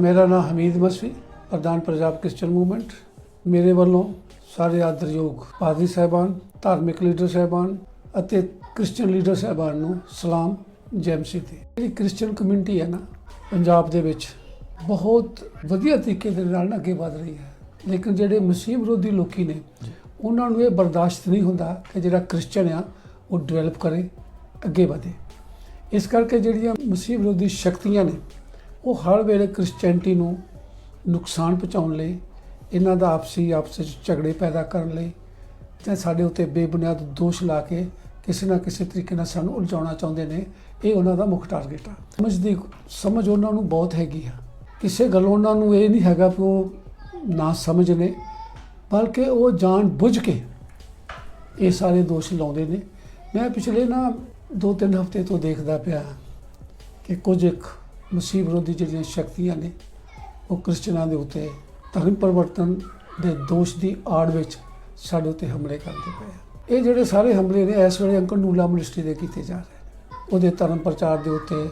ਮੇਰਾ ਨਾਮ ਹਮੀਦ ਮਸਵੀ, ਪ੍ਰਧਾਨ ਪੰਜਾਬ ਕ੍ਰਿਸਚੀਅਨ ਮੂਵਮੈਂਟ। ਮੇਰੇ ਵੱਲੋਂ ਸਾਰੇ ਆਦਰਯੋਗ ਪਾਦਰੀ ਸਾਹਿਬਾਨ, ਧਾਰਮਿਕ ਲੀਡਰ ਸਾਹਿਬਾਨ ਅਤੇ ਕ੍ਰਿਸਚੀਅਨ ਲੀਡਰ ਸਾਹਿਬਾਨ ਨੂੰ ਸਲਾਮ, ਜੈ ਮਸੀਹ ਦੀ ਜਿਹੜੀ ਕ੍ਰਿਸਚੀਅਨ ਕਮਿਊਨਿਟੀ ਹੈ ਨਾ, ਪੰਜਾਬ ਦੇ ਵਿੱਚ ਬਹੁਤ ਵਧੀਆ ਤਰੀਕੇ ਦੇ ਨਾਲ ਅੱਗੇ ਵਧ ਰਹੀ ਹੈ। ਲੇਕਿਨ ਜਿਹੜੇ ਮਸੀਹ ਵਿਰੋਧੀ ਲੋਕੀ ਨੇ, ਉਹਨਾਂ ਨੂੰ ਇਹ ਬਰਦਾਸ਼ਤ ਨਹੀਂ ਹੁੰਦਾ ਕਿ ਜਿਹੜਾ ਕ੍ਰਿਸਚੀਅਨ ਆ, ਉਹ ਡਿਵੈਲਪ ਕਰੇ, ਅੱਗੇ ਵਧੇ। ਇਸ ਕਰਕੇ ਜਿਹੜੀਆਂ ਮਸੀਹ ਵਿਰੋਧੀ ਸ਼ਕਤੀਆਂ ਨੇ ਉਹ ਹਰ ਵੇਲੇ ਕ੍ਰਿਸਚੀਅਨਟੀ ਨੂੰ ਨੁਕਸਾਨ ਪਹੁੰਚਾਉਣ ਲਈ, ਇਹਨਾਂ ਦਾ ਆਪਸੀ ਆਪਸ ਵਿੱਚ ਝਗੜੇ ਪੈਦਾ ਕਰਨ ਲਈ ਤੇ ਸਾਡੇ ਉੱਤੇ ਬੇਬੁਨਿਆਦ ਦੋਸ਼ ਲਾ ਕੇ ਕਿਸੇ ਨਾ ਕਿਸੇ ਤਰੀਕੇ ਨਾਲ ਸਾਨੂੰ ਉਲਝਾਉਣਾ ਚਾਹੁੰਦੇ ਨੇ, ਇਹ ਉਹਨਾਂ ਦਾ ਮੁੱਖ ਟਾਰਗੇਟ ਆ। ਸਮਝਦੀ ਸਮਝ ਉਹਨਾਂ ਨੂੰ ਬਹੁਤ ਹੈਗੀ ਆ। ਕਿਸੇ ਗੱਲੋਂ ਉਹਨਾਂ ਨੂੰ ਇਹ ਨਹੀਂ ਹੈਗਾ ਕਿ ਉਹ ਨਾ ਸਮਝ ਨੇ, ਬਲਕਿ ਉਹ ਜਾਣ ਬੁੱਝ ਕੇ ਇਹ ਸਾਰੇ ਦੋਸ਼ ਲਾਉਂਦੇ ਨੇ। ਮੈਂ ਪਿਛਲੇ ਨਾ ਦੋ ਤਿੰਨ ਹਫ਼ਤੇ ਤੋਂ ਦੇਖਦਾ ਪਿਆ ਕਿ ਕੁਝ ਇੱਕ ਮਸੀਹ ਵਿਰੋਧੀ ਜਿਹੜੀਆਂ ਸ਼ਕਤੀਆਂ ਨੇ, ਉਹ ਕ੍ਰਿਸਚਨਾਂ ਦੇ ਉੱਤੇ ਧਰਮ ਪਰਿਵਰਤਨ ਦੇ ਦੋਸ਼ ਦੀ ਆੜ ਵਿੱਚ ਸਾਡੇ ਉੱਤੇ ਹਮਲੇ ਕਰਦੇ ਪਏ ਆ। ਇਹ ਜਿਹੜੇ ਸਾਰੇ ਹਮਲੇ ਨੇ, ਇਸ ਵੇਲੇ ਅੰਕਲ ਨੂਲਾ ਮਿਨਿਸਟਰੀ ਦੇ ਕੀਤੇ ਜਾ ਰਹੇ ਨੇ। ਉਹਦੇ ਧਰਮ ਪ੍ਰਚਾਰ ਦੇ ਉੱਤੇ,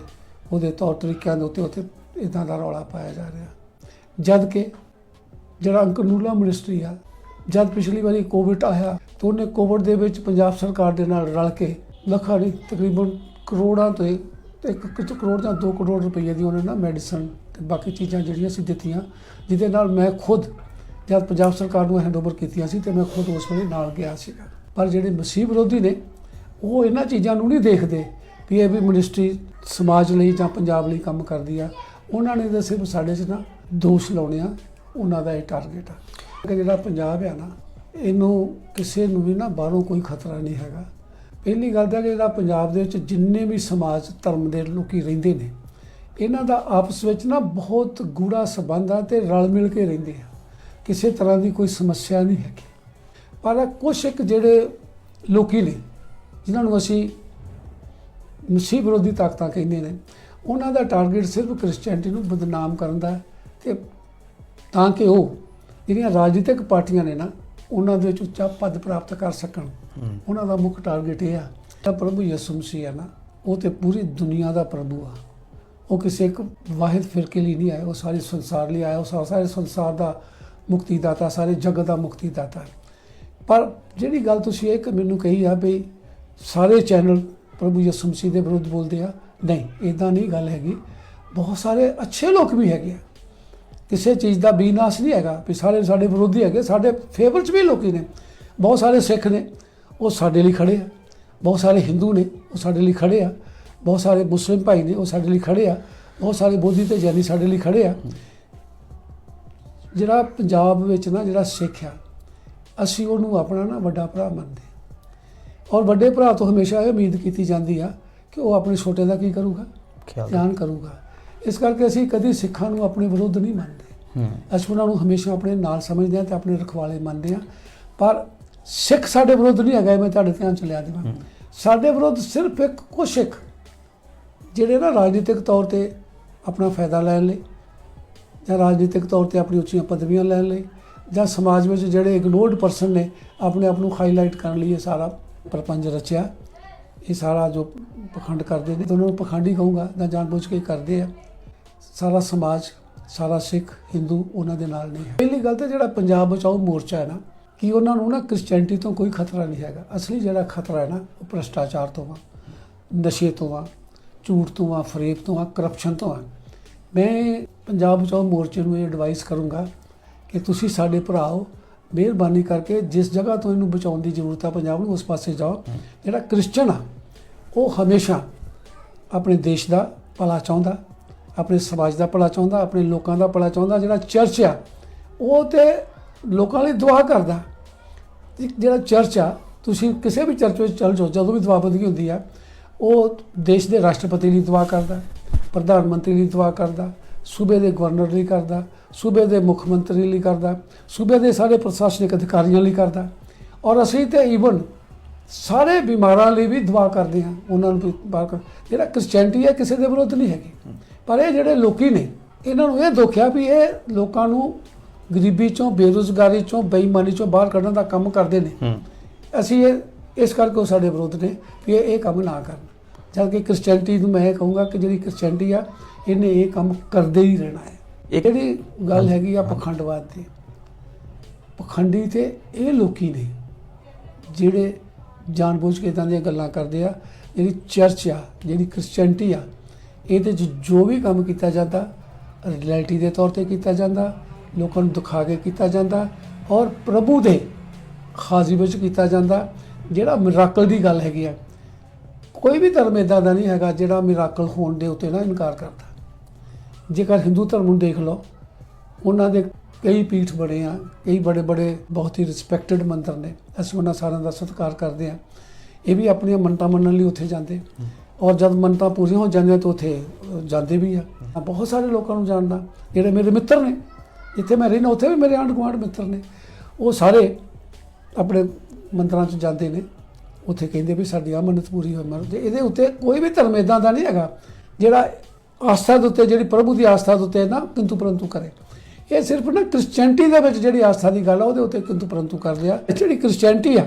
ਉਹਦੇ ਤੌਰ ਤਰੀਕਿਆਂ ਦੇ ਉੱਤੇ ਉੱਤੇ ਇਦਾਂ ਦਾ ਰੌਲਾ ਪਾਇਆ ਜਾ ਰਿਹਾ। ਜਦ ਕਿ ਜਿਹੜਾ ਅੰਕਲ ਨੂਲਾ ਮਿਨਿਸਟਰੀ ਆ, ਜਦ ਪਿਛਲੀ ਵਾਰੀ ਕੋਵਿਡ ਆਇਆ, ਤਾਂ ਉਹਨੇ ਕੋਵਿਡ ਦੇ ਵਿੱਚ ਪੰਜਾਬ ਸਰਕਾਰ ਦੇ ਨਾਲ ਰਲ ਕੇ ਲੱਖਾਂ ਨਹੀਂ ਤਕਰੀਬਨ ਕਰੋੜਾਂ ਤੋਂ ਇੱਕ ਕੁ ਕਰੋੜ ਜਾਂ 2 ਕਰੋੜ ਰੁਪਏ ਦੀ ਉਹਨੇ ਨਾ ਮੈਡੀਸਨ ਤੇ ਬਾਕੀ ਚੀਜ਼ਾਂ ਜਿਹੜੀਆਂ ਸੀ ਦਿੱਤੀਆਂ, ਜਿਹਦੇ ਨਾਲ ਮੈਂ ਖੁਦ ਜਦ ਪੰਜਾਬ ਸਰਕਾਰ ਨੂੰ ਹੈਂਡਓਵਰ ਕੀਤੀਆਂ ਸੀ ਤੇ ਮੈਂ ਖੁਦ ਉਸ ਵੇਲੇ ਨਾਲ ਗਿਆ ਸੀਗਾ। ਪਰ ਜਿਹੜੇ ਮਸੀਹ ਵਿਰੋਧੀ ਨੇ, ਉਹ ਇਹਨਾਂ ਚੀਜ਼ਾਂ ਨੂੰ ਨਹੀਂ ਦੇਖਦੇ ਕਿ ਇਹ ਵੀ ਮਿਨਿਸਟਰੀ ਸਮਾਜ ਲਈ ਜਾਂ ਪੰਜਾਬ ਲਈ ਕੰਮ ਕਰਦੀ ਆ। ਉਹਨਾਂ ਨੇ ਤਾਂ ਸਿਰਫ ਸਾਡੇ 'ਚ ਨਾ ਦੋਸ਼ ਲਾਉਣੇ ਆ, ਉਹਨਾਂ ਦਾ ਇਹ ਟਾਰਗੇਟ ਆ। ਕਿ ਜਿਹੜਾ ਪੰਜਾਬ ਆ ਨਾ, ਇਹਨੂੰ ਕਿਸੇ ਨੂੰ ਵੀ ਨਾ ਬਾਹਰੋਂ ਕੋਈ ਖਤਰਾ ਨਹੀਂ ਹੈਗਾ। ਪਹਿਲੀ ਗੱਲ ਤਾਂ ਕਿ ਜਿਹੜਾ ਪੰਜਾਬ ਦੇ ਵਿੱਚ ਜਿੰਨੇ ਵੀ ਸਮਾਜ ਧਰਮ ਦੇ ਲੋਕੀ ਰਹਿੰਦੇ ਨੇ, ਇਹਨਾਂ ਦਾ ਆਪਸ ਵਿੱਚ ਨਾ ਬਹੁਤ ਗੂੜਾ ਸਬੰਧ ਆ ਤੇ ਰਲ ਮਿਲ ਕੇ ਰਹਿੰਦੇ ਆ। ਕਿਸੇ ਤਰ੍ਹਾਂ ਦੀ ਕੋਈ ਸਮੱਸਿਆ ਨਹੀਂ ਹੈਗੀ। ਪਰ ਕੁਝ ਇੱਕ ਜਿਹੜੇ ਲੋਕੀ ਨੇ, ਜਿਨ੍ਹਾਂ ਨੂੰ ਅਸੀਂ ਮਸੀਹ ਵਿਰੋਧੀ ਤਾਕਤਾਂ ਕਹਿੰਦੇ ਨੇ, ਉਹਨਾਂ ਦਾ ਟਾਰਗੇਟ ਸਿਰਫ ਕ੍ਰਿਸਚੀਅਨਟੀ ਨੂੰ ਬਦਨਾਮ ਕਰਨ ਦਾ ਹੈ ਤੇ ਤਾਂ ਕਿ ਉਹ ਜਿਹੜੀਆਂ ਰਾਜਨੀਤਿਕ ਪਾਰਟੀਆਂ ਨੇ ਨਾ ਉਹਨਾਂ ਦੇ ਵਿੱਚ ਉੱਚਾ ਪਦ ਪ੍ਰਾਪਤ ਕਰ ਸਕਣ। ਉਹਨਾਂ ਦਾ ਮੁੱਖ ਟਾਰਗੇਟ ਇਹ ਆ ਤਾਂ ਪ੍ਰਭੂ ਯਿਸੂ ਮਸੀਹ ਆ ਨਾ, ਉਹ ਤੇ ਪੂਰੀ ਦੁਨੀਆ ਦਾ ਪ੍ਰਭੂ ਆ। ਉਹ ਕਿਸੇ ਇੱਕ ਵਾਹਿਦ ਫਿਰਕੇ ਲਈ ਨਹੀਂ ਆਇਆ, ਉਹ ਸਾਰੇ ਸੰਸਾਰ ਲਈ ਆਇਆ, ਉਹ ਸਾਰੇ ਸੰਸਾਰ ਦਾ ਮੁਕਤੀ ਦਾਤਾ ਸਾਰੇ ਜਗਤ ਦਾ ਮੁਕਤੀ ਦਾਤਾ ਪਰ ਜਿਹੜੀ ਗੱਲ ਤੁਸੀਂ ਇੱਕ ਮੈਨੂੰ ਕਹੀ ਆ ਵੀ ਸਾਰੇ ਚੈਨਲ ਪ੍ਰਭੂ ਯਿਸੂ ਮਸੀਹ ਦੇ ਵਿਰੁੱਧ ਬੋਲਦੇ ਆ, ਨਹੀਂ ਇਦਾਂ ਨਹੀਂ ਗੱਲ ਹੈਗੀ। ਬਹੁਤ ਸਾਰੇ ਅੱਛੇ ਲੋਕ ਵੀ ਹੈਗੇ ਆ। ਕਿਸੇ ਚੀਜ਼ ਦਾ ਬੀਨਾਸ਼ ਨਹੀਂ ਹੈਗਾ। ਵੀ ਸਾਰੇ ਸਾਡੇ ਵਿਰੋਧੀ ਹੈਗੇ ਸਾਡੇ ਫੇਵਰ 'ਚ ਵੀ ਲੋਕੀ ਨੇ। ਬਹੁਤ ਸਾਰੇ ਸਿੱਖ ਨੇ ਉਹ ਸਾਡੇ ਲਈ ਖੜੇ ਆ। ਬਹੁਤ ਸਾਰੇ ਹਿੰਦੂ ਨੇ ਉਹ ਸਾਡੇ ਲਈ ਖੜੇ ਆ। ਬਹੁਤ ਸਾਰੇ ਮੁਸਲਿਮ ਭਾਈ ਨੇ ਉਹ ਸਾਡੇ ਲਈ ਖੜੇ ਆ। ਬਹੁਤ ਸਾਰੇ ਬੋਧੀ ਤੇ ਜੈਨੀ ਸਾਡੇ ਲਈ ਖੜੇ ਆ। ਜਿਹੜਾ ਪੰਜਾਬ ਵਿੱਚ ਨਾ ਜਿਹੜਾ ਸਿੱਖ ਆ ਅਸੀਂ ਉਹਨੂੰ ਆਪਣਾ ਨਾ ਵੱਡਾ ਭਰਾ ਮੰਨਦੇ। ਔਰ ਵੱਡੇ ਭਰਾ ਤੋਂ ਹਮੇਸ਼ਾ ਇਹ ਉਮੀਦ ਕੀਤੀ ਜਾਂਦੀ ਆ ਕਿ ਉਹ ਆਪਣੇ ਛੋਟੇ ਦਾ ਕੀ ਕਰੂਗਾ? ਖਿਆਲ ਕਰੂਗਾ। ਇਸ ਕਰਕੇ ਅਸੀਂ ਕਦੀ ਸਿੱਖਾਂ ਨੂੰ ਆਪਣੇ ਵਿਰੁੱਧ ਨਹੀਂ ਮੰਨਦੇ। ਅਸੀਂ ਉਹਨਾਂ ਨੂੰ ਹਮੇਸ਼ਾ ਆਪਣੇ ਨਾਲ ਸਮਝਦੇ ਹਾਂ ਤੇ ਆਪਣੇ ਰਖਵਾਲੇ ਮੰਨਦੇ ਹਾਂ। ਪਰ ਸਿੱਖ ਸਾਡੇ ਵਿਰੁੱਧ ਨਹੀਂ ਹੈਗਾ ਮੈਂ ਤੁਹਾਡੇ ਧਿਆਨ ਚ ਲਿਆ ਦੇਵਾਂ। ਸਾਡੇ ਵਿਰੁੱਧ ਸਿਰਫ ਇੱਕ ਕੁਛ ਸਿੱਖ ਜਿਹੜੇ ਨਾ ਰਾਜਨੀਤਿਕ ਤੌਰ ਤੇ ਆਪਣਾ ਫਾਇਦਾ ਲੈਣ ਲਈ ਜਾਂ ਰਾਜਨੀਤਿਕ ਤੌਰ ਤੇ ਆਪਣੀ ਉੱਚੀਆਂ ਪਦਵੀਆਂ ਲੈਣ ਲਈ ਜਾਂ ਸਮਾਜ ਵਿੱਚ ਜਿਹੜੇ ਇਗਨੋਰਡ ਪਰਸਨ ਨੇ ਆਪਣੇ ਆਪ ਨੂੰ ਹਾਈਲਾਈਟ ਕਰਨ ਲਈ ਇਹ ਸਾਰਾ ਪ੍ਰਪੰਚ ਰਚਿਆ। ਇਹ ਸਾਰਾ ਜੋ ਪਖੰਡ ਕਰਦੇ ਨੇ ਉਹਨਾਂ ਨੂੰ ਪਖੰਡੀ ਕਹੂੰਗਾ ਜਾਂ ਜਾਣਬੁੱਝ ਕੇ ਕਰਦੇ ਆ। ਸਾਰਾ ਸਮਾਜ, ਸਾਰਾ ਸਿੱਖ, ਹਿੰਦੂ ਉਹਨਾਂ ਦੇ ਨਾਲ ਨਹੀਂ ਹੈ। ਪਹਿਲੀ ਗੱਲ ਤਾਂ ਜਿਹੜਾ ਪੰਜਾਬ ਬਚਾਓ ਮੋਰਚਾ ਹੈ ਨਾ, ਕਿ ਉਹਨਾਂ ਨੂੰ ਨਾ ਕ੍ਰਿਸਚੀਅਨਟੀ ਤੋਂ ਕੋਈ ਖਤਰਾ ਨਹੀਂ ਹੈਗਾ। ਅਸਲੀ ਜਿਹੜਾ ਖਤਰਾ ਹੈ ਨਾ, ਉਹ ਭ੍ਰਸ਼ਟਾਚਾਰ ਤੋਂ ਆ, ਨਸ਼ੇ ਤੋਂ ਆ, ਝੂਠ ਤੋਂ ਆ, ਫਰੇਬ ਤੋਂ ਆ ਕਰਪਸ਼ਨ ਤੋਂ ਆ। ਮੈਂ ਪੰਜਾਬ ਬਚਾਓ ਮੋਰਚੇ ਨੂੰ ਇਹ ਐਡਵਾਈਸ ਕਰੂੰਗਾ ਕਿ ਤੁਸੀਂ ਸਾਡੇ ਭਰਾ ਹੋ, ਮਿਹਰਬਾਨੀ ਕਰਕੇ ਜਿਸ ਜਗ੍ਹਾ ਤੋਂ ਇਹਨੂੰ ਬਚਾਉਣ ਦੀ ਜ਼ਰੂਰਤ ਆ ਪੰਜਾਬ ਨੂੰ, ਉਸ ਪਾਸੇ ਜਾਓ। ਜਿਹੜਾ ਕ੍ਰਿਸਚਨ ਆ, ਉਹ ਹਮੇਸ਼ਾ ਆਪਣੇ ਦੇਸ਼ ਦਾ ਭਲਾ ਚਾਹੁੰਦਾ ਆਪਣੇ ਸਮਾਜ ਦਾ ਭਲਾ ਚਾਹੁੰਦਾ, ਆਪਣੇ ਲੋਕਾਂ ਦਾ ਭਲਾ ਚਾਹੁੰਦਾ, ਜਿਹੜਾ ਚਰਚ ਆ, ਉਹ ਤੇ ਲੋਕਾਂ ਲਈ ਦੁਆ ਕਰਦਾ। ਜਿਹੜਾ ਚਰਚ ਆ, ਤੁਸੀਂ ਕਿਸੇ ਵੀ ਚਰਚ ਵਿੱਚ ਚੱਲ ਜਾਓ, ਜਦੋਂ ਵੀ ਦੁਆਬੰਦੀ ਹੁੰਦੀ ਆ, ਉਹ ਦੇਸ਼ ਦੇ ਰਾਸ਼ਟਰਪਤੀ ਲਈ ਦੁਆ ਕਰਦਾ, ਪ੍ਰਧਾਨ ਮੰਤਰੀ ਲਈ ਦੁਆ ਕਰਦਾ, ਸੂਬੇ ਦੇ ਗਵਰਨਰ ਲਈ ਕਰਦਾ, ਸੂਬੇ ਦੇ ਮੁੱਖ ਮੰਤਰੀ ਲਈ ਕਰਦਾ, ਸੂਬੇ ਦੇ ਸਾਰੇ ਪ੍ਰਸ਼ਾਸਨਿਕ ਅਧਿਕਾਰੀਆਂ ਲਈ ਕਰਦਾ। ਔਰ ਅਸੀਂ ਤੇ ਈਵਨ ਸਾਰੇ ਬਿਮਾਰਾਂ ਲਈ ਵੀ ਦੁਆ ਕਰਦੇ ਹਾਂ, ਉਹਨਾਂ ਨੂੰ ਜਿਹੜਾ ਕ੍ਰਿਸਚੀਅਨਟੀ ਹੈ, ਕਿਸੇ ਦੇ ਵਿਰੁੱਧ ਨਹੀਂ ਹੈਗੀ। ਪਰ ਇਹ ਜਿਹੜੇ ਲੋਕੀ ਨੇ ਇਹਨਾਂ ਨੂੰ ਇਹ ਦੁੱਖਿਆ ਵੀ ਇਹ ਲੋਕਾਂ ਨੂੰ ਗਰੀਬੀ ਚੋਂ ਬੇਰੁਜ਼ਗਾਰੀ ਚੋਂ ਬੇਈਮਾਨੀ ਚੋਂ ਬਾਹਰ ਕੱਢਣ ਦਾ ਕੰਮ ਕਰਦੇ ਨੇ। ਅਸੀਂ ਇਹ ਇਸ ਕਰਕੇ ਉਹ ਸਾਡੇ ਵਿਰੋਧ ਨੇ ਵੀ ਇਹ ਇਹ ਕੰਮ ਨਾ ਕਰਨ। ਜਦ ਕਿ ਕ੍ਰਿਸਚੀਅਨਟੀ ਨੂੰ ਮੈਂ ਇਹ ਕਹੂੰਗਾ ਕਿ ਜਿਹੜੀ ਕ੍ਰਿਸਚੀਅਨਟੀ ਆ ਇਹਨੇ ਇਹ ਕੰਮ ਕਰਦੇ ਹੀ ਰਹਿਣਾ ਹੈ। ਜਿਹੜੀ ਗੱਲ ਹੈਗੀ ਆ ਪਖੰਡਵਾਦ ਦੀ। ਪਖੰਡੀ ਤੇ ਇਹ ਲੋਕੀ ਨੇ ਜਿਹੜੇ ਜਾਣਬੁੱਝ ਕੇ ਇਦਾਂ ਦੀਆਂ ਗੱਲਾਂ ਕਰਦੇ ਆ ਜਿਹੜੀ ਚਰਚ ਆ ਜਿਹੜੀ ਕ੍ਰਿਸਚੀਅਨਟੀ ਆ ਇਹਦੇ 'ਚ ਜੋ ਵੀ ਕੰਮ ਕੀਤਾ ਜਾਂਦਾ ਰਿਐਲਿਟੀ ਦੇ ਤੌਰ ਤੇ ਕੀਤਾ ਜਾਂਦਾ, ਲੋਕਾਂ ਨੂੰ ਦਿਖਾ ਕੇ ਕੀਤਾ ਜਾਂਦਾ, ਔਰ ਪ੍ਰਭੂ ਦੇ ਖਾਜ਼ੀ ਵਿੱਚ ਕੀਤਾ ਜਾਂਦਾ, ਜਿਹੜਾ ਮਿਰਾਕਲ ਦੀ ਗੱਲ ਹੈਗੀ ਆ। ਕੋਈ ਵੀ ਧਰਮ ਇਦਾਂ ਦਾ ਨਹੀਂ ਹੈਗਾ ਜਿਹੜਾ ਮਿਰਾਕਲ ਹੋਣ ਦੇ ਉੱਤੇ ਨਾ ਇਨਕਾਰ ਕਰਦਾ। ਜੇਕਰ ਹਿੰਦੂ ਧਰਮ ਨੂੰ ਦੇਖ ਲਓ, ਉਹਨਾਂ ਦੇ ਕਈ ਪੀਠ ਬਣੇ ਆ, ਕਈ ਬੜੇ ਬੜੇ ਬਹੁਤ ਹੀ ਰਿਸਪੈਕਟਡ ਮੰਦਰ ਨੇ, ਅਸੀਂ ਉਹਨਾਂ ਸਾਰਿਆਂ ਦਾ ਸਤਿਕਾਰ ਕਰਦੇ ਆ। ਇਹ ਵੀ ਆਪਣੀਆਂ ਮੰਨਤਾਂ ਮੰਨਣ ਲਈ ਉੱਥੇ ਜਾਂਦੇ। ਔਰ ਜਦ ਮੰਨਤਾਂ ਪੂਰੀਆਂ ਹੋ ਜਾਂਦੀਆਂ ਤਾਂ ਉੱਥੇ ਜਾਂਦੇ ਵੀ ਆ। ਬਹੁਤ ਸਾਰੇ ਲੋਕਾਂ ਨੂੰ ਜਾਣਦਾ, ਜਿਹੜੇ ਮੇਰੇ ਮਿੱਤਰ ਨੇ। ਜਿੱਥੇ ਮੈਂ ਰਹਿਣਾ ਉੱਥੇ ਵੀ ਮੇਰੇ ਆਂਢ ਗੁਆਂਢ ਮਿੱਤਰ ਨੇ। ਉਹ ਸਾਰੇ ਆਪਣੇ ਮੰਤਰਾਂ 'ਚ ਜਾਂਦੇ ਨੇ। ਉੱਥੇ ਕਹਿੰਦੇ ਵੀ ਸਾਡੀ ਆ ਮੰਨਤ ਪੂਰੀ ਹੋਈ। ਮਰ ਤੇ ਇਹਦੇ ਉੱਤੇ ਕੋਈ ਵੀ ਧਰਮ ਇਦਾਂ ਦਾ ਨਹੀਂ ਹੈਗਾ, ਜਿਹੜਾ ਆਸਥਾ ਦੇ ਉੱਤੇ, ਜਿਹੜੀ ਪ੍ਰਭੂ ਦੀ ਆਸਥਾ ਦੇ ਉੱਤੇ ਨਾ ਕਿੰਤੂ ਪਰੰਤੂ ਕਰੇ। ਇਹ ਸਿਰਫ ਨਾ ਕ੍ਰਿਸਚੀਅਨਟੀ ਦੇ ਵਿੱਚ ਜਿਹੜੀ ਆਸਥਾ ਦੀ ਗੱਲ ਆ, ਉਹਦੇ ਉੱਤੇ ਕਿੰਤੂ ਪਰੰਤੂ ਕਰਦੇ ਆ ਇਹ ਜਿਹੜੀ ਕ੍ਰਿਸਚੀਅਨਟੀ ਆ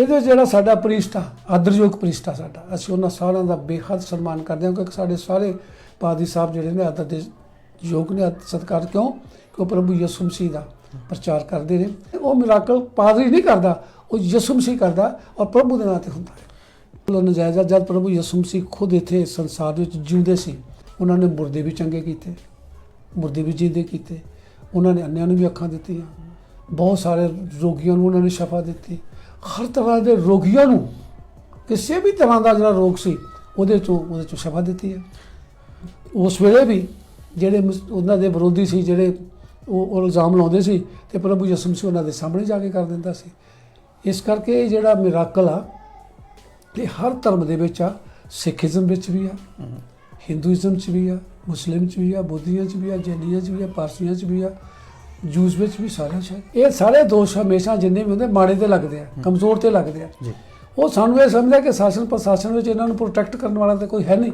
ਇਹਦੇ ਵਿੱਚ ਜਿਹੜਾ ਸਾਡਾ ਪ੍ਰੀਸਟ ਆਦਰਯੋਗ ਪ੍ਰੀਸਟ ਆ ਸਾਡਾ। ਅਸੀਂ ਉਹਨਾਂ ਸਾਰਿਆਂ ਦਾ ਬੇਹੱਦ ਸਨਮਾਨ ਕਰਦੇ ਹਾਂ ਕਿਉਂਕਿ ਸਾਡੇ ਸਾਰੇ ਪਾਦੀ ਸਾਹਿਬ ਜਿਹੜੇ ਨੇ ਆਦਰ ਦੇ ਯੋਗ ਨੇ ਆਦਰ ਸਤਿਕਾਰ ਕਿਉਂ? ਕਿ ਉਹ ਪ੍ਰਭੂ ਯਿਸੂ ਮਸੀਹ ਦਾ ਪ੍ਰਚਾਰ ਕਰਦੇ ਨੇ। ਉਹ ਮਿਰਾਕਲ ਪਾਦਰੀ ਨਹੀਂ ਕਰਦਾ ਉਹ ਯਿਸੂ ਮਸੀਹ ਕਰਦਾ ਔਰ ਪ੍ਰਭੂ ਦੇ ਨਾਂ ਤੇ ਹੁੰਦਾ ਹੈ। ਉਹ ਨਜਾਇਜ਼ ਆ, ਜਦ ਪ੍ਰਭੂ ਯਿਸੂ ਮਸੀਹ ਖੁਦ ਇੱਥੇ ਸੰਸਾਰ ਵਿੱਚ ਜਿਉਂਦੇ ਸੀ ਉਹਨਾਂ ਨੇ ਮੁਰਦੇ ਵੀ ਚੰਗੇ ਕੀਤੇ ਮੁਰਦੇ ਵੀ ਜੀਂਦੇ ਕੀਤੇ ਉਹਨਾਂ ਨੇ ਅੰਨਿਆਂ ਨੂੰ ਵੀ ਅੱਖਾਂ ਦਿੱਤੀਆਂ ਬਹੁਤ ਸਾਰੇ ਰੋਗੀਆਂ ਨੂੰ ਉਹਨਾਂ ਨੇ ਸ਼ਫਾ ਦਿੱਤੀ। ਹਰ ਤਰ੍ਹਾਂ ਦੇ ਰੋਗੀਆਂ ਨੂੰ, ਕਿਸੇ ਵੀ ਤਰ੍ਹਾਂ ਦਾ ਜਿਹੜਾ ਰੋਗ ਸੀ, ਉਹਦੇ ਚੋਂ ਉਹਦੇ ਚੋਂ ਸ਼ਫਾ ਦਿੱਤੀ ਹੈ। ਉਸ ਵੇਲੇ ਵੀ ਜਿਹੜੇ ਉਹਨਾਂ ਦੇ ਵਿਰੋਧੀ ਸੀ, ਜਿਹੜੇ ਉਹ ਉਹ ਇਲਜ਼ਾਮ ਲਾਉਂਦੇ ਸੀ ਤੇ ਪ੍ਰਭੂ ਯਿਸੂ ਮਸੀਹ ਉਹਨਾਂ ਦੇ ਸਾਹਮਣੇ ਜਾ ਕੇ ਕਰ ਦਿੰਦਾ ਸੀ। ਇਸ ਕਰਕੇ ਇਹ ਜਿਹੜਾ ਮਿਰਾਕਲ ਆ, ਇਹ ਹਰ ਧਰਮ ਦੇ ਵਿੱਚ ਆ ਸਿੱਖੀਜ਼ਮ ਵਿੱਚ ਵੀ ਆ, ਹਿੰਦੂਇਜ਼ਮ 'ਚ ਵੀ ਆ, ਮੁਸਲਿਮ 'ਚ ਵੀ ਆ, ਬੁੱਧੀਆਂ 'ਚ ਵੀ ਆ, ਜੈਨੀਆਂ 'ਚ ਵੀ ਆ, ਪਾਰਸੀਆਂ 'ਚ ਵੀ ਆ ਜੂਸ ਵਿੱਚ ਵੀ 'ਚ ਹੈ। ਇਹ ਸਾਰੇ ਦੋਸ਼ ਹਮੇਸ਼ਾ ਜਿੰਨੇ ਵੀ ਹੁੰਦੇ ਮਾੜੇ ਤੇ ਲੱਗਦੇ ਆ ਕਮਜ਼ੋਰ ਤੇ ਲੱਗਦੇ ਆ। ਜੀ। ਉਹ ਸਾਨੂੰ ਇਹ ਸਮਝਦਾ ਕਿ ਸ਼ਾਸਨ ਪ੍ਰਸ਼ਾਸਨ ਵਿੱਚ ਇਹਨਾਂ ਨੂੰ ਪ੍ਰੋਟੈਕਟ ਕਰਨ ਵਾਲਾ ਤਾਂ ਕੋਈ ਹੈ ਨਹੀਂ।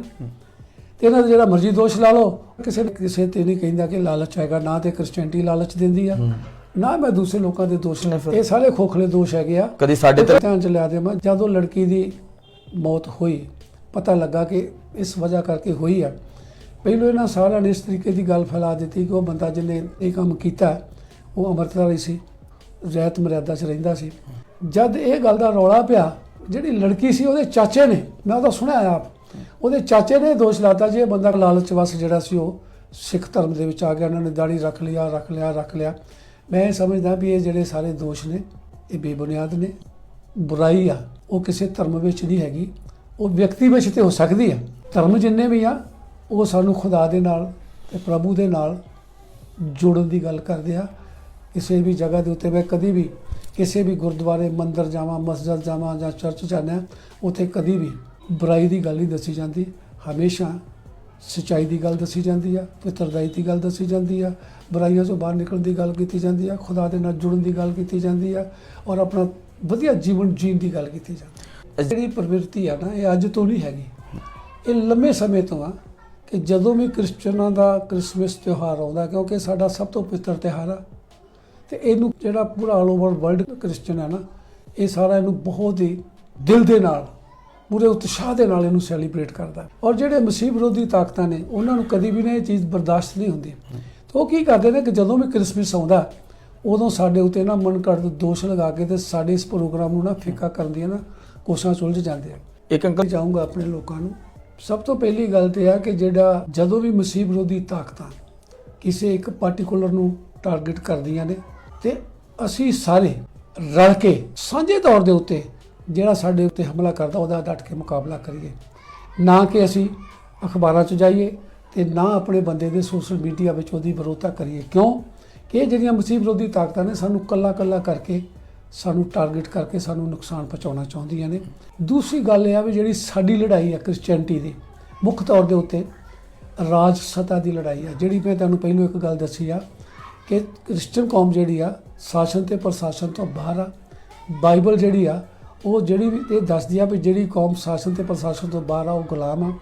ਤੇ ਇਹਨਾਂ ਦਾ ਜਿਹੜਾ ਮਰਜ਼ੀ ਦੋਸ਼ ਲਾ ਲਓ ਕਿਸੇ ਕਿਸੇ ਤੇ ਨਹੀਂ ਕਹਿੰਦਾ ਕਿ ਲਾਲਚ ਹੈਗਾ ਨਾ ਤੇ ਕ੍ਰਿਸਚੀਅਨਟੀ ਲਾਲਚ ਦਿੰਦੀ ਆ ਨਾ ਮੈਂ ਦੂਸਰੇ ਲੋਕਾਂ ਦੇ ਦੋਸ਼ ਇਹ ਸਾਰੇ ਖੋਖਲੇ ਦੋਸ਼ ਹੈਗੇ ਆ। ਕਦੀ ਸਾਡੇ ਤੇ ਧਿਆਨ ਚ ਲਿਆ ਦੇ ਮੈਂ ਜਦੋਂ ਲੜਕੀ ਦੀ ਮੌਤ ਹੋਈ ਪਤਾ ਲੱਗਾ ਕਿ ਇਸ ਵਜ੍ਹਾ ਕਰਕੇ ਹੋਈ ਆ। ਪਹਿਲੋਂ ਇਹਨਾਂ ਸਾਰਿਆਂ ਨੇ ਇਸ ਤਰੀਕੇ ਦੀ ਗੱਲ ਫੈਲਾ ਦਿੱਤੀ ਕਿ ਉਹ ਬੰਦਾ ਜਿਹਨੇ ਇਹ ਕੰਮ ਕੀਤਾ, ਉਹ ਅੰਮ੍ਰਿਤਧਾਰੀ ਸੀ ਰਹਿਤ ਮਰਿਆਦਾ 'ਚ ਰਹਿੰਦਾ ਸੀ। ਜਦ ਇਹ ਗੱਲ ਦਾ ਰੌਲਾ ਪਿਆ, ਜਿਹੜੀ ਲੜਕੀ ਸੀ ਉਹਦੇ ਚਾਚੇ ਨੇ, ਮੈਂ ਉਹਦਾ ਸੁਣਿਆ ਆਪ, ਉਹਦੇ ਚਾਚੇ ਨੇ ਦੋਸ਼ ਲਾਤਾ ਜੀ ਇਹ ਬੰਦਾ ਲਾਲਚ ਵਸ ਜਿਹੜਾ ਸੀ ਉਹ ਸਿੱਖ ਧਰਮ ਦੇ ਵਿੱਚ ਆ ਗਿਆ, ਉਹਨਾਂ ਨੇ ਦਾੜੀ ਰੱਖ ਲਿਆ ਰੱਖ ਲਿਆ ਰੱਖ ਲਿਆ। ਮੈਂ ਇਹ ਸਮਝਦਾ ਵੀ ਇਹ ਜਿਹੜੇ ਸਾਰੇ ਦੋਸ਼ ਨੇ, ਇਹ ਬੇਬੁਨਿਆਦ ਨੇ, ਬੁਰਾਈ ਆ, ਉਹ ਕਿਸੇ ਧਰਮ ਵਿੱਚ ਨਹੀਂ ਹੈਗੀ, ਉਹ ਵਿਅਕਤੀ ਵਿੱਚ ਤੇ ਹੋ ਸਕਦੀ ਆ। ਧਰਮ ਜਿੰਨੇ ਵੀ ਆ ਉਹ ਸਾਨੂੰ ਖੁਦਾ ਦੇ ਨਾਲ ਤੇ ਪ੍ਰਭੂ ਦੇ ਨਾਲ ਜੋੜਨ ਦੀ ਗੱਲ ਕਰਦੇ ਆ। ਕਿਸੇ ਵੀ ਜਗ੍ਹਾ ਦੇ ਉੱਤੇ ਮੈਂ ਕਦੀ ਵੀ ਕਿਸੇ ਵੀ ਗੁਰਦੁਆਰੇ, ਮੰਦਰ ਜਾਵਾਂ, ਮਸਜਿਦ ਜਾਵਾਂ ਜਾਂ ਚਰਚ ਜਾਣਾ ਉੱਥੇ ਕਦੀ ਵੀ ਬੁਰਾਈ ਦੀ ਗੱਲ ਨਹੀਂ ਦੱਸੀ ਜਾਂਦੀ। ਹਮੇਸ਼ਾ ਸਚਾਈ ਦੀ ਗੱਲ ਦੱਸੀ ਜਾਂਦੀ ਆ, ਪਿੱਤਰਦਾਈ ਦੀ ਗੱਲ ਦੱਸੀ ਜਾਂਦੀ ਆ, ਬੁਰਾਈਆਂ ਤੋਂ ਬਾਹਰ ਨਿਕਲਣ ਦੀ ਗੱਲ ਕੀਤੀ ਜਾਂਦੀ ਆ, ਖੁਦਾ ਦੇ ਨਾਲ ਜੁੜਨ ਦੀ ਗੱਲ ਕੀਤੀ ਜਾਂਦੀ ਆ ਔਰ ਆਪਣਾ ਵਧੀਆ ਜੀਵਨ ਜੀਣ ਦੀ ਗੱਲ ਕੀਤੀ ਜਾਂਦੀ ਜਿਹੜੀ ਪ੍ਰਵਿਰਤੀ ਆ ਨਾ, ਇਹ ਅੱਜ ਤੋਂ ਨਹੀਂ ਹੈਗੀ। ਇਹ ਲੰਮੇ ਸਮੇਂ ਤੋਂ ਆ। ਕਿ ਜਦੋਂ ਵੀ ਕ੍ਰਿਸਚੀਅਨਾਂ ਦਾ ਕ੍ਰਿਸਮਸ ਤਿਉਹਾਰ ਆਉਂਦਾ ਕਿਉਂਕਿ ਸਾਡਾ ਸਭ ਤੋਂ ਪਵਿੱਤਰ ਤਿਉਹਾਰ ਆ ਤੇ ਇਹਨੂੰ ਜਿਹੜਾ ਪੂਰਾ ਆਲ ਓਵਰ ਵਰਲਡ ਕ੍ਰਿਸਚੀਅਨ ਹੈ ਨਾ ਇਹ ਸਾਰਾ ਇਹਨੂੰ ਬਹੁਤ ਹੀ ਦਿਲ ਦੇ ਨਾਲ ਪੂਰੇ ਉਤਸ਼ਾਹ ਦੇ ਨਾਲ ਇਹਨੂੰ ਸੈਲੀਬ੍ਰੇਟ ਕਰਦਾ। ਔਰ ਜਿਹੜੇ ਮਸੀਹ ਵਿਰੋਧੀ ਤਾਕਤਾਂ ਨੇ ਉਹਨਾਂ ਨੂੰ ਕਦੀ ਵੀ ਨਾ ਇਹ ਚੀਜ਼ ਬਰਦਾਸ਼ਤ ਨਹੀਂ ਹੁੰਦੀ। ਤੇ ਉਹ ਕੀ ਕਰਦੇ ਨੇ ਕਿ ਜਦੋਂ ਵੀ ਕ੍ਰਿਸਮਸ ਆਉਂਦਾ ਉਦੋਂ ਸਾਡੇ ਉੱਤੇ ਨਾ ਮਨ ਘੜਤ ਦੋਸ਼ ਲਗਾ ਕੇ ਤੇ ਸਾਡੇ ਇਸ ਪ੍ਰੋਗਰਾਮ ਨੂੰ ਨਾ ਫਿੱਕਾ ਕਰਨ ਦੀਆਂ ਨਾ ਕੋਸ਼ਿਸ਼ਾਂ ਸੁਲਝ ਜਾਂਦੇ ਆ ਇੱਕ ਅੰਕਲ ਚਾਹੂੰਗਾ ਆਪਣੇ ਲੋਕਾਂ ਨੂੰ। ਸਭ ਤੋਂ ਪਹਿਲੀ ਗੱਲ ਤੇ ਆ ਕਿ ਜਿਹੜਾ ਜਦੋਂ ਵੀ ਮਸੀਹ ਵਿਰੋਧੀ ਤਾਕਤਾਂ ਕਿਸੇ ਇੱਕ ਪਾਰਟਿਕੂਲਰ ਨੂੰ ਟਾਰਗੇਟ ਕਰਦੀਆਂ ਨੇ ਤੇ ਅਸੀਂ ਸਾਰੇ ਰਲ ਕੇ ਸਾਂਝੇ ਤੌਰ ਦੇ ਉੱਤੇ ਜਿਹੜਾ ਸਾਡੇ ਉੱਤੇ ਹਮਲਾ ਕਰਦਾ, ਉਹਦਾ ਡਟ ਕੇ ਮੁਕਾਬਲਾ ਕਰੀਏ। ਨਾ ਕਿ ਅਸੀਂ ਅਖਬਾਰਾਂ 'ਚ ਜਾਈਏ ਤੇ ਨਾ ਆਪਣੇ ਬੰਦੇ ਦੇ ਸੋਸ਼ਲ ਮੀਡੀਆ ਵਿੱਚ ਉਹਦੀ ਵਿਰੋਧਤਾ ਕਰੀਏ। ਕਿਉਂ? ਕਿ ਇਹ ਜਿਹੜੀਆਂ ਮਸੀਹ ਵਿਰੋਧੀ ਤਾਕਤਾਂ ਨੇ ਸਾਨੂੰ ਕੱਲਾ ਕੱਲਾ ਕਰਕੇ ਸਾਨੂੰ ਟਾਰਗੇਟ ਕਰਕੇ ਸਾਨੂੰ ਨੁਕਸਾਨ ਪਹੁੰਚਾਉਣਾ ਚਾਹੁੰਦੀਆਂ ਨੇ। ਦੂਸਰੀ ਗੱਲ ਇਹ ਆ ਵੀ ਜਿਹੜੀ ਸਾਡੀ ਲੜਾਈ ਆ ਕ੍ਰਿਸਚੀਅਨਟੀ ਦੀ, ਮੁੱਖ ਤੌਰ ਦੇ ਉੱਤੇ ਰਾਜ ਸਤਾ ਦੀ ਲੜਾਈ ਆ। ਜਿਹੜੀ ਮੈਂ ਤੁਹਾਨੂੰ ਪਹਿਲਾਂ ਇੱਕ ਗੱਲ ਦੱਸੀ ਆ ਕਿ ਕ੍ਰਿਸਚੀਅਨ ਕੌਮ ਜਿਹੜੀ ਆ, ਸ਼ਾਸਨ ਤੇ ਪ੍ਰਸ਼ਾਸਨ ਤੋਂ ਬਾਹਰ ਆ। ਬਾਈਬਲ ਜਿਹੜੀ ਆ, ਉਹ ਜਿਹੜੀ ਵੀ ਇਹ ਦੱਸਦੀ ਆ ਵੀ ਜਿਹੜੀ ਕੌਮ ਸ਼ਾਸਨ ਤੇ ਪ੍ਰਸ਼ਾਸਨ ਤੋਂ ਬਾਹਰ ਆ, ਉਹ ਗੁਲਾਮ ਆ।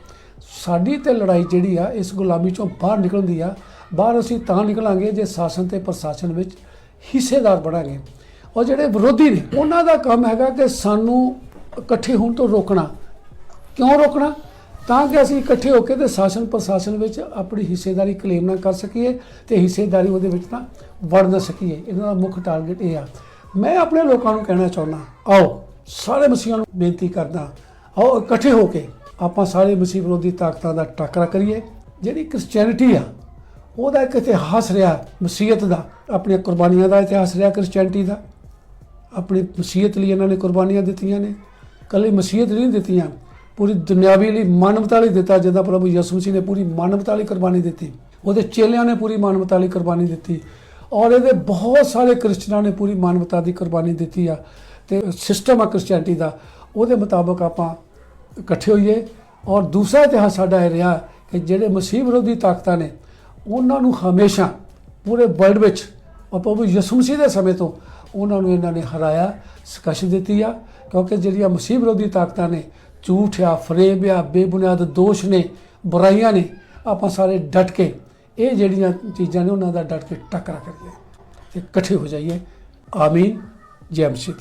ਸਾਡੀ ਤੇ ਲੜਾਈ ਜਿਹੜੀ ਆ, ਇਸ ਗੁਲਾਮੀ ਚੋਂ ਬਾਹਰ ਨਿਕਲਣ ਦੀ ਆ। ਬਾਹਰ ਅਸੀਂ ਤਾਂ ਨਿਕਲਾਂਗੇ ਜੇ ਸ਼ਾਸਨ ਤੇ ਪ੍ਰਸ਼ਾਸਨ ਵਿੱਚ ਹਿੱਸੇਦਾਰ ਬਣਾਂਗੇ। ਔਰ ਜਿਹੜੇ ਵਿਰੋਧੀ ਨੇ, ਉਹਨਾਂ ਦਾ ਕੰਮ ਹੈਗਾ ਕਿ ਸਾਨੂੰ ਇਕੱਠੇ ਹੋਣ ਤੋਂ ਰੋਕਣਾ। ਕਿਉਂ ਰੋਕਣਾ? ਤਾਂ ਕਿ ਅਸੀਂ ਇਕੱਠੇ ਹੋ ਕੇ ਤੇ ਸ਼ਾਸਨ ਪ੍ਰਸ਼ਾਸਨ ਵਿੱਚ ਆਪਣੀ ਹਿੱਸੇਦਾਰੀ ਕਲੇਮ ਨਾ ਕਰ ਸਕੀਏ ਤੇ ਹਿੱਸੇਦਾਰੀ ਉਹਦੇ ਵਿੱਚ ਤਾਂ ਵੜ ਨਾ ਸਕੀਏ। ਇਹਨਾਂ ਦਾ ਮੁੱਖ ਟਾਰਗੇਟ ਇਹ ਆ। ਮੈਂ ਆਪਣੇ ਲੋਕਾਂ ਨੂੰ ਕਹਿਣਾ ਚਾਹੁੰਦਾ, ਆਓ ਸਾਰੇ ਮਸੀਹਾਂ ਨੂੰ ਬੇਨਤੀ ਕਰਦਾ, ਆਓ ਇਕੱਠੇ ਹੋ ਕੇ ਆਪਾਂ ਸਾਰੇ ਮਸੀਹ ਵਿਰੋਧੀ ਤਾਕਤਾਂ ਦਾ ਟਾਕਰਾ ਕਰੀਏ। ਜਿਹੜੀ ਕ੍ਰਿਸਚੀਅਨਿਟੀ ਆ, ਉਹਦਾ ਇੱਕ ਇਤਿਹਾਸ ਰਿਹਾ ਮਸੀਹਤ ਦਾ, ਆਪਣੀਆਂ ਕੁਰਬਾਨੀਆਂ ਦਾ ਇਤਿਹਾਸ ਰਿਹਾ ਕ੍ਰਿਸਚੀਅਨਿਟੀ ਦਾ। ਆਪਣੀ ਮਸੀਹਤ ਲਈ ਇਹਨਾਂ ਨੇ ਕੁਰਬਾਨੀਆਂ ਦਿੱਤੀਆਂ ਨੇ, ਕੱਲੀ ਮਸੀਹਤ ਨਹੀਂ ਦਿੱਤੀਆਂ, ਪੂਰੀ ਦੁਨਿਆਵੀ ਲਈ ਮਾਨਵਤਾ ਲਈ ਦਿੱਤਾ, ਜਿੱਦਾਂ ਪ੍ਰਭੂ ਯਿਸੂ ਮਸੀਹ ਨੇ ਪੂਰੀ ਮਾਨਵਤਾ ਲਈ ਕੁਰਬਾਨੀ ਦਿੱਤੀ, ਉਹਦੇ ਚੇਲਿਆਂ ਨੇ ਪੂਰੀ ਮਾਨਵਤਾ ਲਈ ਕੁਰਬਾਨੀ ਦਿੱਤੀ, ਔਰ ਇਹਦੇ ਬਹੁਤ ਸਾਰੇ ਕ੍ਰਿਸਚਨਾਂ ਨੇ ਪੂਰੀ ਮਾਨਵਤਾ ਦੀ ਕੁਰਬਾਨੀ ਦਿੱਤੀ ਆ, ਤੇ ਸਿਸਟਮ ਆ ਕ੍ਰਿਸਚੀਅਨਿਟੀ ਦਾ, ਉਹਦੇ ਮੁਤਾਬਕ ਆਪਾਂ ਇਕੱਠੇ ਹੋਈਏ, ਔਰ ਦੂਸਰਾ ਇਤਿਹਾਸ ਸਾਡਾ ਇਹ ਰਿਹਾ ਕਿ ਜਿਹੜੇ ਮਸੀਹ ਵਿਰੋਧੀ ਤਾਕਤਾਂ ਨੇ, ਉਹਨਾਂ ਨੂੰ ਹਮੇਸ਼ਾ ਪੂਰੇ ਵਰਲਡ ਵਿੱਚ ਪ੍ਰਭੂ ਯਿਸੂ ਮਸੀਹ ਦੇ ਸਮੇਂ ਤੋਂ ਉਹਨਾਂ ਨੂੰ ਇਹਨਾਂ ਨੇ ਹਰਾਇਆ, ਸਕਸ਼ ਦਿੱਤੀ ਆ, ਕਿਉਂਕਿ ਜਿਹੜੀਆਂ ਮਸੀਹ ਵਿਰੋਧੀ ਤਾਕਤਾਂ ਨੇ, ਝੂਠ ਆ, ਫਰੇਬ ਆ, ਬੇਬੁਨਿਆਦ, ਦੋਸ਼ ਨੇ, ਬੁਰਾਈਆਂ ਨੇ, ਆਪਾਂ ਸਾਰੇ ਡਟ ਕੇ ਇਹ ਜਿਹੜੀਆਂ ਚੀਜ਼ਾਂ ਨੇ ਉਹਨਾਂ ਦਾ ਡਟ ਕੇ ਟੱਕਰਾ ਕਰੀਏ ਤੇ ਇਕੱਠੇ ਹੋ ਜਾਈਏ। ਆਮੀਨ। ਜੈ ਮਸੀਹ